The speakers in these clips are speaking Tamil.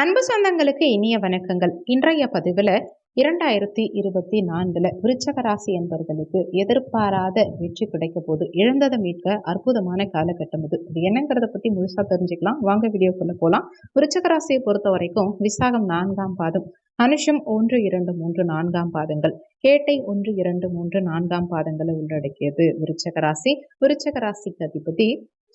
அன்பு சொந்தங்களுக்கு இனிய வணக்கங்கள். இன்றைய பதிவில் இரண்டாயிரத்தி இருபத்தி நான்குல விருச்சக ராசி என்பவர்களுக்கு எதிர்பாராத வெற்றி கிடைக்க போது இழந்ததை மீட்க அற்புதமான காலகட்டம் இது. இது என்னங்கிறத பத்தி முழுசா தெரிஞ்சுக்கலாம். வாங்க வீடியோக்குள்ள போலாம். விருச்சக ராசியை பொறுத்த வரைக்கும் விசாகம் நான்காம் பாதம் அனுஷம் ஒன்று இரண்டு மூன்று நான்காம் பாதங்கள். கேட்டை ஒன்று இரண்டு மூன்று நான்காம் பாதங்களை உள்ளடக்கியது விருச்சகராசி. விருச்சகராசிக்கு அதிபதி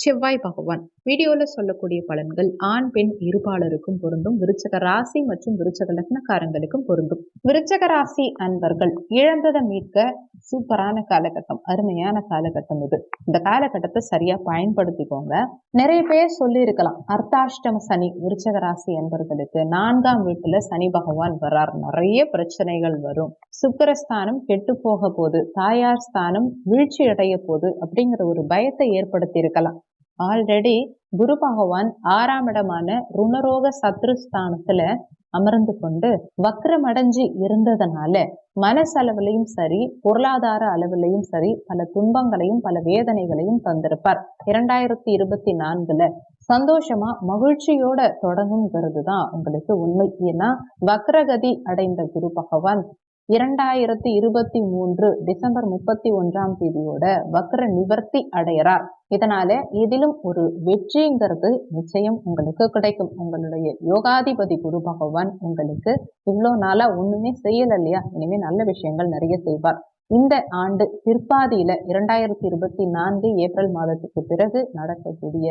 செவ்வாய் பகவான். வீடியோவில் சொல்லக்கூடிய பலன்கள் ஆண் பெண் இருபாலருக்கும் பொருந்தும். விருச்சக ராசி மற்றும் விருச்சக லக்னக்காரங்களுக்கும் பொருந்தும். விருச்சக ராசி அன்பர்கள் இழந்ததை மீட்க சூப்பரான காலகட்டம் அருமையான காலகட்டம் இது. இந்த காலகட்டத்தை சரியா பயன்படுத்திக்கோங்க. நிறைய பேர் சொல்லி இருக்கலாம் அர்த்தாஷ்டம சனி விருச்சக ராசி அன்பர்களுக்கு நான்காம் வீட்டுல சனி பகவான் வர்றார். நிறைய பிரச்சனைகள் வரும். சுக்கரஸ்தானம் கெட்டு போக போது தாயார் ஸ்தானம் வீழ்ச்சி அடைய போது அப்படிங்கிற ஒரு பயத்தை ஏற்படுத்தி இருக்கலாம் ஆல்ரெடி குரு பகவான் ஆறாம் இடமான ருணரோக சத்ருஸ்தானத்துல அமர்ந்து கொண்டு வக்ரமடைஞ்சு இருந்ததுனால மனசளவுலையும் சரி பொருளாதார அளவிலையும் சரி பல துன்பங்களையும் பல வேதனைகளையும் தந்திருப்பார். இரண்டாயிரத்தி இருபத்தி நான்குல சந்தோஷமா மகிழ்ச்சியோட தொடங்குங்கிறது தான் உங்களுக்கு உண்மை. ஏன்னா வக்ரகதி அடைந்த குரு பகவான் இரண்டாயிரத்தி இருபத்தி மூன்று டிசம்பர் முப்பத்தி ஒன்றாம் தேதியோட வக்ர நிவர்த்தி அடைகிறார். இதனால இதிலும் ஒரு வெற்றிங்கிறது நிச்சயம் உங்களுக்கு கிடைக்கும். உங்களுடைய யோகாதிபதி குரு பகவான் உங்களுக்கு இவ்வளோ நாளா ஒண்ணுமே செய்யல இல்லையா? இனிமே நல்ல விஷயங்கள் நிறைய செய்வார். இந்த ஆண்டு பிற்பாதியில இரண்டாயிரத்தி இருபத்தி நான்கு ஏப்ரல் மாதத்துக்கு பிறகு நடக்கக்கூடிய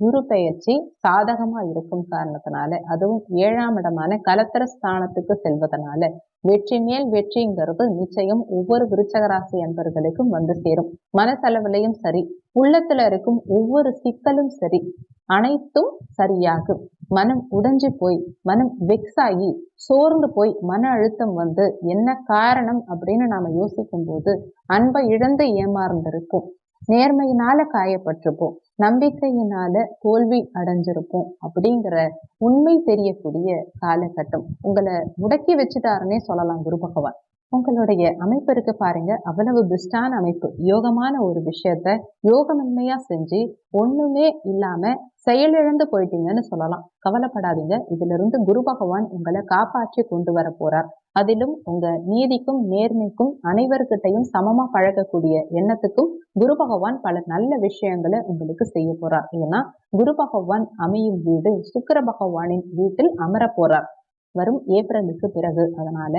குரு பெயர்ச்சி சாதகமா இருக்கும் காரணத்தினால அதுவும் ஏழாம் இடமான கலத்தர ஸ்தானத்துக்கு செல்வதனால வெற்றி மேல் வெற்றிங்கிறது நிச்சயம் ஒவ்வொரு விருச்சகராசி அன்பர்களுக்கும் வந்து சேரும். மனசளவிலையும் சரி உள்ளத்துல இருக்கும் ஒவ்வொரு சிக்கலும் சரி அனைத்தும் சரியாகும். மனம் உடைஞ்சு போய் மனம் வெக்ஸ் ஆகி சோர்ந்து போய் மன அழுத்தம் வந்து என்ன காரணம் அப்படின்னு நாம யோசிக்கும் போது அன்பை இழந்து ஏமாறந்திருக்கும் நேர்மையினால காயப்பட்டிருப்போம். நம்பிக்கையினால தோல்வி அடைஞ்சிருப்போம் அப்படிங்கிற உண்மை தெரியக்கூடிய காலகட்டம். உங்களை முடக்கி வச்சுட்டாருன்னே சொல்லலாம் குரு பகவான். உங்களுடைய அமைப்பு இருக்கு பாருங்க. அவ்வளவு பெஸ்டான அமைப்பு. யோகமான ஒரு விஷயத்த யோகமின்மையா செஞ்சு ஒண்ணுமே இல்லாம செயலிழந்து போயிட்டீங்கன்னு சொல்லலாம். கவலைப்படாதீங்க. இதுல இருந்து குரு பகவான் உங்களை காப்பாற்றி கொண்டு வர போறார். அதிலும் உங்க நீதிக்கும் நேர்மைக்கும் அனைவர்கிட்டையும் சமமா பழகக்கூடிய எண்ணத்துக்கும் குரு பகவான் பல நல்ல விஷயங்களை உங்களுக்கு செய்ய போறார். ஏன்னா குரு பகவான் அமையும் வீடு சுக்கர பகவானின் வீட்டில் அமர போறார். வரும் ஏப்ரலுக்கு பிறகு. அதனால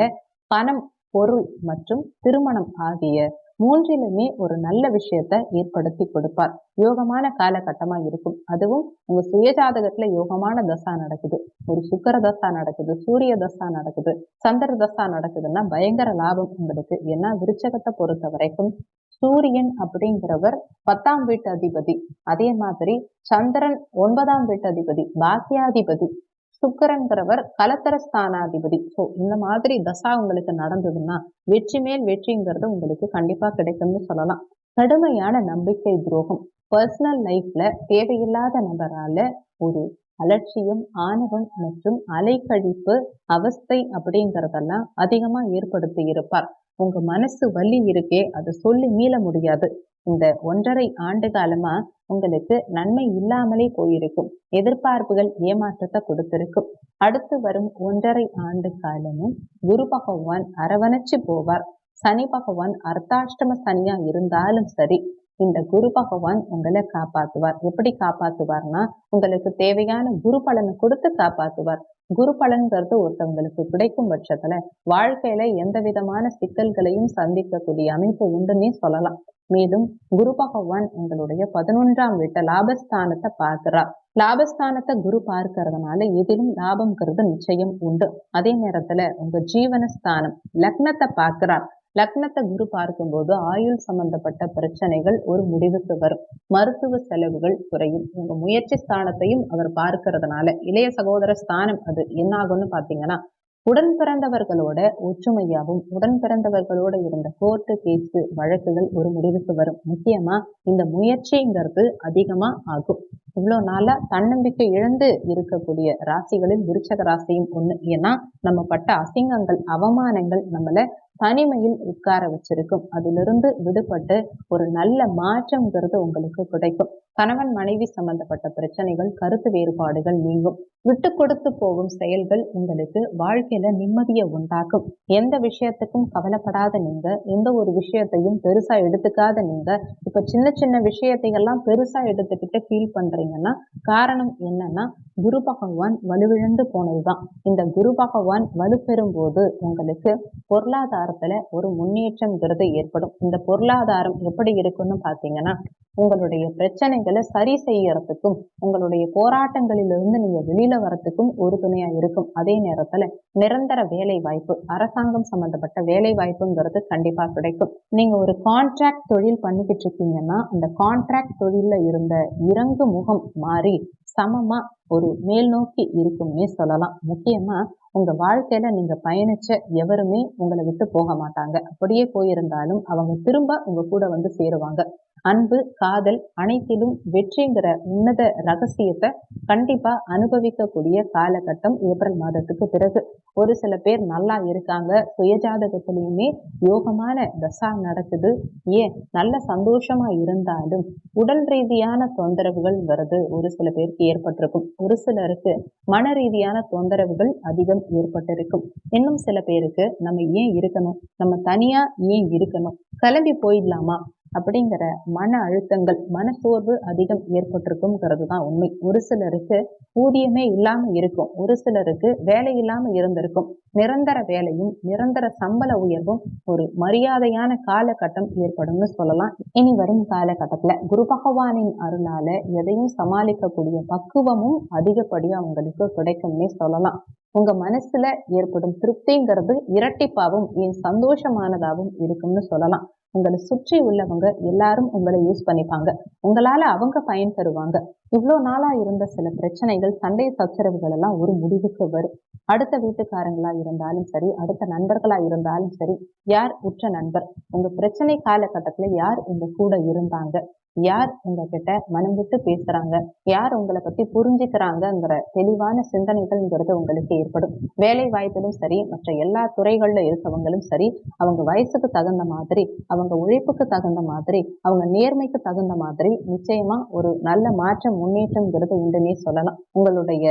பணம் பொருள் மற்றும் திருமணம் ஆகிய மூன்றிலுமே ஒரு நல்ல விஷயத்த ஏற்படுத்தி கொடுப்பார். யோகமான காலகட்டமா இருக்கும். அதுவும் உங்க சுயஜாதகத்துல யோகமான தசா நடக்குது. ஒரு சுக்கர தசா நடக்குது சூரிய தசா நடக்குது சந்திர தசா நடக்குதுன்னா பயங்கர லாபம் உங்களுக்கு. ஏன்னா விருச்சகத்தை பொறுத்த வரைக்கும் சூரியன் அப்படிங்கிறவர் பத்தாம் வீட்டு அதிபதி. அதே மாதிரி சந்திரன் ஒன்பதாம் வீட்டு அதிபதி பாக்கியாதிபதி. சுக்கரங்கிறவர் கலத்தர ஸ்தானாதிபதி. ஸோ இந்த மாதிரி தசா உங்களுக்கு நடந்ததுன்னா வெற்றி மேல் வெற்றிங்கிறது உங்களுக்கு கண்டிப்பா கிடைக்கும்னு சொல்லலாம். கடுமையான நம்பிக்கை துரோகம். பர்சனல் லைஃப்ல தேவையில்லாத நபரால ஒரு அலட்சியம் ஆணவம் மற்றும் அலைக்கழிப்பு அவஸ்தை அப்படிங்கிறதெல்லாம் அதிகமா ஏற்படுத்தி இருப்பார். உங்க மனசு வலி இருக்கே அதை சொல்லி மீள முடியாது. இந்த ஒன்றரை ஆண்டு காலமா உங்களுக்கு நன்மை இல்லாமலே போயிருக்கும். எதிர்பார்ப்புகள் ஏமாற்றத்தை கொடுத்திருக்கும். அடுத்து வரும் ஒன்றரை ஆண்டு காலமும் குரு பகவான் அரவணைச்சு போவார். சனி பகவான் அர்த்தாஷ்டம சனியா இருந்தாலும் சரி இந்த குரு பகவான் உங்களை காப்பாத்துவார். எப்படி காப்பாத்துவார்னா உங்களுக்கு தேவையான குரு பலனை கொடுத்து காப்பாத்துவார். குரு பலன்கிறது ஒருத்தவங்களுக்கு கிடைக்கும் பட்சத்துல வாழ்க்கையில எந்த விதமான சிக்கல்களையும் சந்திக்கக்கூடிய அமைப்பு உண்டுன்னே சொல்லலாம். மேலும் குரு பகவான் உங்களுடைய பதினொன்றாம் வீட்டை லாபஸ்தானத்தை பார்க்கிறார். லாபஸ்தானத்தை குரு பார்க்கறதுனால எதிலும் லாபம்ங்கிறது நிச்சயம் உண்டு. அதே நேரத்துல உங்க ஜீவனஸ்தானம் லக்னத்தை பார்க்கிறார். லக்னத்தை குரு பார்க்கும்போது ஆயுள் சம்பந்தப்பட்ட பிரச்சனைகள் ஒரு முடிவுக்கு வரும். மருத்துவ செலவுகள் குறையும். உங்க முயற்சி ஸ்தானத்தையும் அவர் பார்க்கறதுனால இளைய சகோதர ஸ்தானம் அது என்ன ஆகும்னு பாத்தீங்கன்னா உடன் பிறந்தவர்களோட ஒற்றுமையாகவும் உடன் பிறந்தவர்களோட இருந்த கோர்ட்டு கேஸு வழக்குகள் ஒரு முடிவுக்கு வரும். முக்கியமா இந்த முயற்சிங்கிறது அதிகமா ஆகும். இவ்வளோ நாளா தன்னம்பிக்கை இழந்து இருக்கக்கூடிய ராசிகளில் விருச்சக ராசியும் ஒண்ணு. ஏன்னா நம்ம பட்ட அசிங்கங்கள் அவமானங்கள் நம்மள தனிமையில் உட்கார வச்சிருக்கும். அதிலிருந்து விடுபட்டு ஒரு நல்ல மாற்றம்ங்கிறது உங்களுக்கு கிடைக்கும். கணவன் மனைவி சம்பந்தப்பட்ட பிரச்சனைகள் கருத்து வேறுபாடுகள் நீங்கும். விட்டு கொடுத்து போகும் செயல்கள் உங்களுக்கு வாழ்க்கையில நிம்மதியை உண்டாக்கும். எந்த விஷயத்துக்கும் கவலைப்படாத நீங்க எந்த ஒரு விஷயத்தையும் பெருசா எடுத்துக்காத நீங்க இப்ப சின்ன சின்ன விஷயத்தையெல்லாம் பெருசா எடுத்துக்கிட்டு ஃபீல் பண்றீங்கன்னா காரணம் என்னன்னா குரு பகவான் வலுவிழந்து போனதுதான். இந்த குரு பகவான் வலுப்பெறும் போது உங்களுக்கு பொருளாதாரத்துல ஒரு முன்னேற்றம்ங்கிறது ஏற்படும். இந்த பொருளாதாரம் எப்படி இருக்குன்னு பாத்தீங்கன்னா உங்களுடைய பிரச்சனைகளை சரி செய்யறதுக்கும் உங்களுடைய போராட்டங்களிலிருந்து நீங்க வெளியில வரத்துக்கும் ஒரு துணையா இருக்கும். அதே நேரத்துல நிரந்தர வேலை வாய்ப்பு அரசாங்கம் சம்பந்தப்பட்ட வேலை வாய்ப்புங்கிறது கண்டிப்பா கிடைக்கும். நீங்க ஒரு கான்ட்ராக்ட் தொழில் பண்ணிக்கிட்டு இருக்கீங்கன்னா அந்த கான்ட்ராக்ட் தொழில்ல இருந்த இறங்கு முகம் மாறி சமமா ஒரு மேல் நோக்கி இருக்கும்னே சொல்லலாம். முக்கியமா உங்க வாழ்க்கையில நீங்க பயணிச்ச எவருமே உங்களை விட்டு போக மாட்டாங்க. அப்படியே போயிருந்தாலும் அவங்க திரும்ப உங்க கூட வந்து சேருவாங்க. அன்பு காதல் அனைத்திலும் வெற்றிங்கிற உன்னத ரகசியத்தை கண்டிப்பா அனுபவிக்கக்கூடிய காலகட்டம் ஏப்ரல் மாதத்துக்கு பிறகு. ஒரு சில பேர் நல்லா இருக்காங்க சுயஜாதகத்திலையுமே யோகமான தசா நடக்குது. ஏன்? நல்ல சந்தோஷமா இருந்தாலும் உடல் ரீதியான தொந்தரவுகள் வருது ஒரு சில பேருக்கு ஏற்பட்டிருக்கும். ஒரு சிலருக்கு மன ரீதியான தொந்தரவுகள் அதிகம் ஏற்பட்டிருக்கும். இன்னும் சில பேருக்கு நம்ம ஏன் இருக்கணும்? நம்ம தனியா ஏன் இருக்கணும்? கிளம்பி போயிடலாமா? அப்படிங்கிற மன அழுத்தங்கள் மனசோர்வு அதிகம் ஏற்பட்டிருக்குங்கிறது தான் உண்மை. ஒரு சிலருக்கு ஊதியமே இல்லாம இருக்கும். ஒரு சிலருக்கு வேலை இல்லாம இருந்திருக்கும். நிரந்தர வேலையும் நிரந்தர சம்பள உயர்வும் ஒரு மரியாதையான காலகட்டம் ஏற்படும்னு சொல்லலாம். இனி வரும் காலகட்டத்துல குரு பகவானின் அருளால எதையும் சமாளிக்கக்கூடிய பக்குவமும் அதிகப்படியா உங்களுக்கு கிடைக்கும்னே சொல்லலாம். உங்க மனசுல ஏற்படும் திருப்திங்கிறது இரட்டிப்பாவும் ஏன் சந்தோஷமானதாகவும் இருக்கும்னு சொல்லலாம். உங்களை சுற்றி உள்ளவங்க எல்லாரும் உங்களை யூஸ் பண்ணிப்பாங்க. உங்களால அவங்க பயன் தருவாங்க. இவ்வளோ நாளாக இருந்த சில பிரச்சனைகள் சண்டை சச்சரவுகள் எல்லாம் ஒரு முடிவுக்கு வரும். அடுத்த வீட்டுக்காரங்களா இருந்தாலும் சரி அடுத்த நண்பர்களா இருந்தாலும் சரி யார் உற்ற நண்பர்? உங்க பிரச்சனை காலகட்டத்துல யார் உங்க கூட இருந்தாங்க? யார் உங்ககிட்ட மனம் விட்டு பேசுறாங்க? யார் உங்களை பத்தி புரிஞ்சுக்கிறாங்கங்கிற தெளிவான சிந்தனைகள்ங்கிறது உங்களுக்கு ஏற்படும். வேலை வாய்ப்பிலும் சரி மற்ற எல்லா துறைகள்ல இருக்கவங்களும் சரி அவங்க வயசுக்கு தகுந்த மாதிரி அவங்க உழைப்புக்கு தகுந்த மாதிரி அவங்க நேர்மைக்கு தகுந்த மாதிரி நிச்சயமா ஒரு நல்ல மாற்றம் முன்னேற்றங்கிறது உண்டுன்னே சொல்லலாம். உங்களுடைய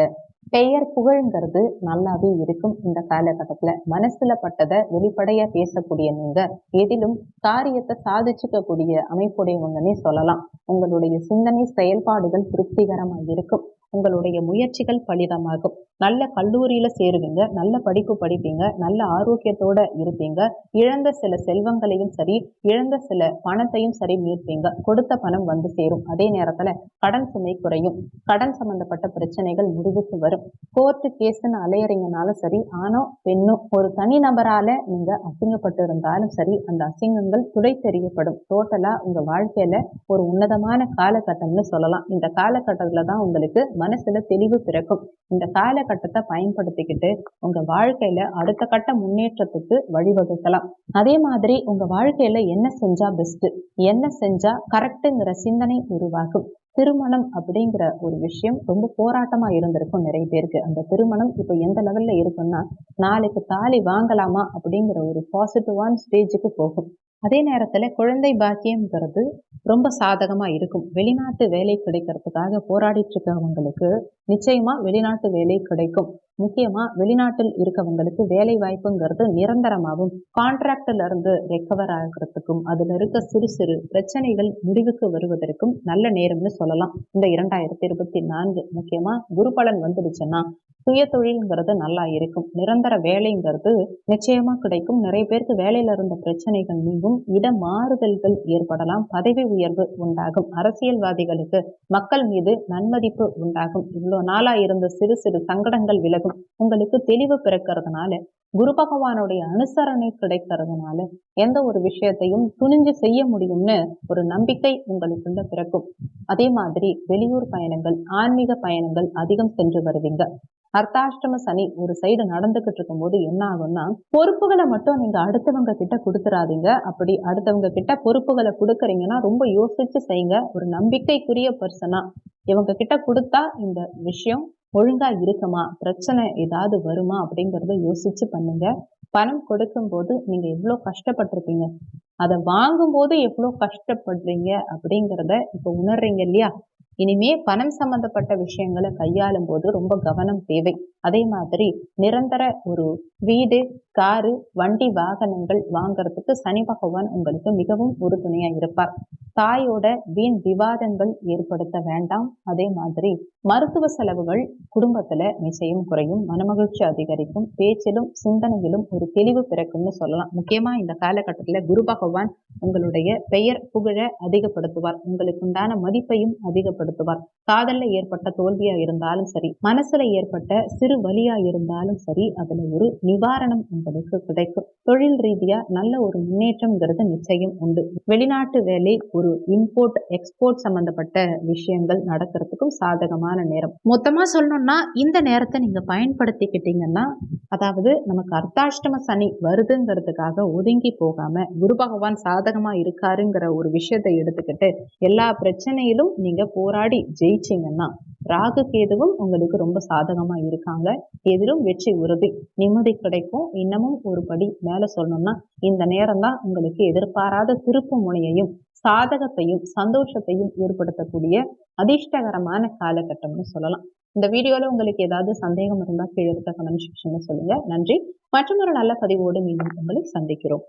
பெயர் புகழ்ங்கிறது நல்லாவே இருக்கும் இந்த காலகட்டத்துல. மனசுல பட்டதை வெளிப்படையா பேசக்கூடிய நீங்க எதிலும் காரியத்தை சாதிச்சுக்க கூடிய அமைப்புடையவங்கன்னே சொல்லலாம். உங்களுடைய சிந்தனை செயல்பாடுகள் திருப்திகரமா இருக்கும். உங்களுடைய முயற்சிகள் பலிதமாகும். நல்ல கல்லூரியில சேருவீங்க நல்ல படிப்பு படிப்பீங்க நல்ல ஆரோக்கியத்தோட இருப்பீங்க. இழந்த சில செல்வங்களையும் சரி இழந்த சில பணத்தையும் சரி மீட்பீங்க. கொடுத்த பணம் வந்து சேரும். அதே நேரத்துல கடன் சுமை குறையும். கடன் சம்பந்தப்பட்ட பிரச்சனைகள் முடிவுக்கு வரும். கோர்ட்டு கேஸ்ன்னு அலையறீங்கனாலும் சரி ஆனோ பெண்ணோ ஒரு தனி நபரால நீங்க அசிங்கப்பட்டு இருந்தாலும் சரி அந்த அசிங்கங்கள் துடை தெரியப்படும். டோட்டலா உங்க வாழ்க்கையில ஒரு உன்னதமான காலகட்டம்னு சொல்லலாம். இந்த காலகட்டத்தில் தான் உங்களுக்கு மனசுல தெளிவு பிறக்கும். இந்த காலகட்டத்தை பயன்படுத்திக்கிட்டு உங்க வாழ்க்கையில அடுத்த கட்ட முன்னேற்றத்துக்கு வழிவகுக்கலாம். அதே மாதிரி உங்க வாழ்க்கையில என்ன செஞ்சா பெஸ்ட் என்ன செஞ்சா கரெக்டுங்கிற சிந்தனை உருவாகும். திருமணம் அப்படிங்கிற ஒரு விஷயம் ரொம்ப போராட்டமா இருந்திருக்கும் நிறைய பேருக்கு. அந்த திருமணம் இப்போ எந்த லெவல்ல இருக்குன்னா நாளைக்கு தாலி வாங்கலாமா அப்படிங்கிற ஒரு பாசிட்டிவான ஸ்டேஜுக்கு போகும். அதே நேரத்தில் குழந்தை பாக்கியம்ங்கிறது ரொம்ப சாதகமாக இருக்கும். வெளிநாட்டு வேலை கிடைக்கிறதுக்காக போராடிட்டு இருக்கவங்களுக்கு நிச்சயமாக வெளிநாட்டு வேலை கிடைக்கும். முக்கியமாக வெளிநாட்டில் இருக்கவங்களுக்கு வேலை வாய்ப்புங்கிறது நிரந்தரமாகவும் கான்ட்ராக்டிலிருந்து ரெக்கவர் ஆகிறதுக்கும் அதில் இருக்க சிறு சிறு பிரச்சனைகள் முடிவுக்கு வருவதற்கும் நல்ல நேரம்னு சொல்லலாம். இந்த இரண்டாயிரத்தி இருபத்தி நான்கு முக்கியமாக குரு பலன் வந்துடுச்சுன்னா சுய தொழில்ங்கிறது நல்லா இருக்கும். நிரந்தர வேலைங்கிறது நிச்சயமாக கிடைக்கும். நிறைய பேருக்கு வேலையில் இருந்த பிரச்சனைகள் நீங்கும். இட மாறுதல்கள் ஏற்படலாம். பதவி உயர்வு உண்டாகும். அரசியல்வாதிகளுக்கு மக்கள் மீது நன்மதிப்பு உண்டாகும். இவ்வளோ நாளா இருந்த சிறு சிறு சங்கடங்கள் விலகும். உங்களுக்கு தெளிவு பிறக்கிறதுனால குரு பகவானுடைய அனுசரணை கிடைக்கிறதுனால எந்த ஒரு விஷயத்தையும் துணிஞ்சு செய்ய முடியும்னு ஒரு நம்பிக்கை உங்களுக்குள்ள பிறக்கும். அதே மாதிரி வெளியூர் பயணங்கள் ஆன்மீக பயணங்கள் அதிகம் சென்று வருவீங்க. அர்த்தாஷ்டம சனி ஒரு சைடு நடந்துகிட்டு இருக்கும்போது என்ன ஆகும்னா பொறுப்புகளை மட்டும் நீங்க அடுத்தவங்க கிட்ட கொடுத்துறாதீங்க. அப்படி அடுத்தவங்க கிட்ட பொறுப்புகளை கொடுக்குறீங்கன்னா ரொம்ப யோசிச்சு செய்யுங்க. ஒரு நம்பிக்கைக்குரிய பர்சனா இவங்க கிட்ட கொடுத்தா இந்த விஷயம் ஒழுங்கா இருக்குமா? பிரச்சனை ஏதாவது வருமா? அப்படிங்கறத யோசிச்சு பண்ணுங்க. பணம் கொடுக்கும் போது நீங்க எவ்வளோ கஷ்டப்பட்டிருப்பீங்க? அதை வாங்கும்போது எவ்வளோ கஷ்டப்படுறீங்க? அப்படிங்கிறத இப்போ உணர்றீங்க இல்லையா? இனிமே பணம் சம்பந்தப்பட்ட விஷயங்களை கையாளும் போது ரொம்ப கவனம் தேவை. அதே மாதிரி நிரந்தர ஒரு வீடு காரு வண்டி வாகனங்கள் வாங்குறதுக்கு சனி பகவான் உங்களுக்கு மிகவும் உறுதுணையா இருப்பார். தாயோட வீண் விவாதங்கள் ஏற்படுத்த வேண்டாம். அதே மாதிரி மருத்துவ செலவுகள் குடும்பத்துல நிச்சயம் குறையும். மனமகிழ்ச்சி அதிகரிக்கும். பேச்சிலும் சிந்தனையிலும் ஒரு தெளிவு பிறக்கும்னு சொல்லலாம். முக்கியமா இந்த காலகட்டத்துல குரு பகவான் உங்களுடைய பெயர் புகழ அதிகப்படுத்துவார். உங்களுக்கு உண்டான மதிப்பையும் அதிகப்படுத்துவார். காதல்ல ஏற்பட்ட தோல்வியா இருந்தாலும் சரி மனசுல ஏற்பட்ட சிறு வழியா இருந்தாலும் சரி அதுல ஒரு நிவாரணம் உங்களுக்கு கிடைக்கும். தொழில் ரீதியா நல்ல ஒரு முன்னேற்றம்ங்கிறது நிச்சயம் உண்டு. வெளிநாட்டு வேலை ஒரு இம்போர்ட் எக்ஸ்போர்ட் சம்பந்தப்பட்ட விஷயங்கள் நடக்கிறதுக்கும் சாதகமான நேரம். மொத்தமா சொல்லணும்னா இந்த நேரத்தை நீங்க பயன்படுத்திக்கிட்டீங்கன்னா அதாவது நமக்கு அர்த்தாஷ்டம சனி வருதுங்கிறதுக்காக ஒதுங்கி போகாம குரு பகவான் சாதகமா இருக்காருங்கிற ஒரு விஷயத்தை எடுத்துக்கிட்டு எல்லா பிரச்சனையிலும் நீங்க போராடி ஜெயிச்சீங்கன்னா ராகு கேதுவும் உங்களுக்கு ரொம்ப சாதகமா இருக்காங்க. எதிலும் வெற்றி உறுதி. நிம்மதி கிடைக்கும். இன்னமும் ஒரு படி மேலே சொல்லணும்னா இந்த நேரம் தான் உங்களுக்கு எதிர்பாராத திருப்பு முனையையும் சாதகத்தையும் சந்தோஷத்தையும் ஏற்படுத்தக்கூடிய அதிர்ஷ்டகரமான காலகட்டம்னு சொல்லலாம். இந்த வீடியோல உங்களுக்கு ஏதாவது சந்தேகம் இருந்தால் கீழே இருக்க கமெண்ட் செக்ஷன்ல சொல்லுங்க. நன்றி. மற்றும் ஒரு நல்ல பதிவோடு மீண்டும் உங்களை சந்திக்கிறோம்.